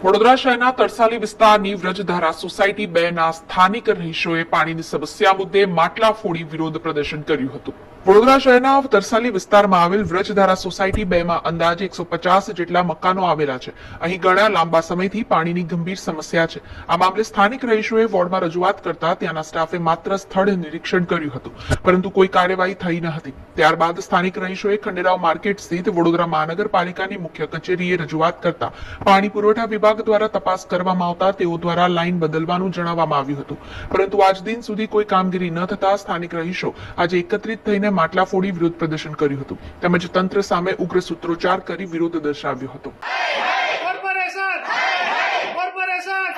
વડોદરા શહેરના તરસાલી વિસ્તારની વ્રજધારા સોસાયટી બે ના સ્થાનિક રહીશોએ પાણીની સમસ્યા મુદ્દે માટલા ફોડી વિરોધ પ્રદર્શન કર્યું હતું. વડોદરા શહેરના તરસાલી વિસ્તારમાં આવેલ વ્રજધારા સોસાયટી બે માં અંદાજે એકસો પચાસ જેટલા મકાનો આવેલા છે. અહીં ઘણા લાંબા સમયથી પાણીની ગંભીર સમસ્યા છે. આ મામલે સ્થાનિક રહીશોએ વોર્ડમાં રજૂઆત કરતા ત્યાંના સ્ટાફે માત્ર સ્થળ નિરીક્ષણ કર્યું હતું, પરંતુ કોઈ કાર્યવાહી થઈ ન હતી. ત્યારબાદ સ્થાનિક રહીશોએ ખંડેરાવ માર્કેટ સ્થિત વડોદરા મહાનગરપાલિકાની મુખ્ય કચેરીએ રજૂઆત કરતા પાણી પુરવઠા વિભાગ દ્વારા તપાસ કરવામાં આવતા તેઓ દ્વારા લાઇન બદલવાનું જણાવવામાં આવ્યું હતું. પરંતુ આજ દિન સુધી કોઈ કામગીરી ન થતા સ્થાનિક રહીશો આજે એકત્રિત થઈને માટલા ફોડી વિરોધ પ્રદર્શન કર્યું હતું. તેમજ તંત્ર સામે ઉગ્ર સૂત્રોચ્ચાર કરી વિરોધ દર્શાવ્યો હતો. કોર્પોરેશન! કોર્પોરેશન!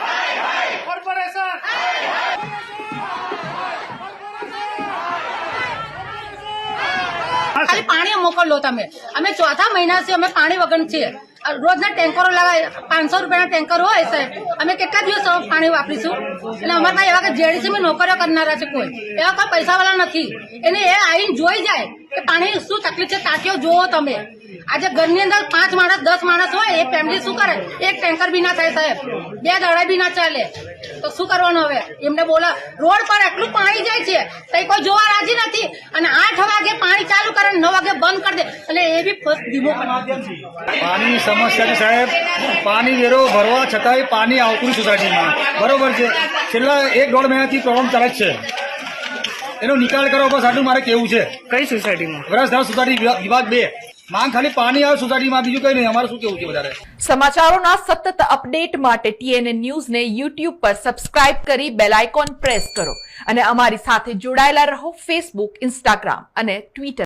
ખાલી પાણી મોકલો તમે. અમે ચોથા મહિનાથી અમે પાણી વગર છીએ. રોજના ટેન્કરો લગાય પાંચસો રૂપિયાના ટેન્કર હોય સાહેબ. અમે કેટલા દિવસ પાણી વાપરીશું? એટલે અમારા એવા કે જેડીસી માં નોકરીઓ કરનારા છે કોઈ. એવા કોઈ પૈસાવાળા નથી. એને એ આવીને જોઈ જાય. પાણી શું તકલીફ છે? ટાંકીઓ જોવો તમે. આજે ઘરની અંદર પાંચ માણસ, દસ માણસ હોય એ ફેમિલી શું કરે? એક ટેન્કર બી ના થાય સાહેબ. બે દડા બી ના ચાલે. તો શું કરવાનું હવે? એમને બોલા, રોડ પર એટલું પાણી જાય છે? તઈ કોઈ જોવા રાજી નથી? અને આઠ વાગે પાણી ચાલુ કરે, નવ વાગે બંધ કરી દે. એટલે એ બી ધીમો પાણીની સમસ્યા સાહેબ. પાણી વેરો ભરવા છતાંય પાણી આવતું સોસાયટીમાં બરોબર છે. છેલ્લા એક દોઢ મહિનાથી પ્રોબ્લેમ ચાલે છે. એનો નિકાલ કરો બસ આટલું મારે કેવું છે? કઈ સોસાયટીમાં? વરસધાર સોસાયટી વિભાગ- વિભાગ બે. માંગ ખાલી પાણી આવે સોસાયટીમાં બીજું કઈ નહીં. અમારે શું કેવું છે વધારે? સમાચારોના સતત અપડેટ માટે ટીએનએ ન્યૂઝને યુટ્યુબ પર સબસ્ક્રાઇબ કરી બેલ આઇકોન પ્રેસ કરો. અને અમારી સાથે જોડાયેલા રહો ફેસબુક ઇન્સ્ટાગ્રામ અને ટ્વિટર.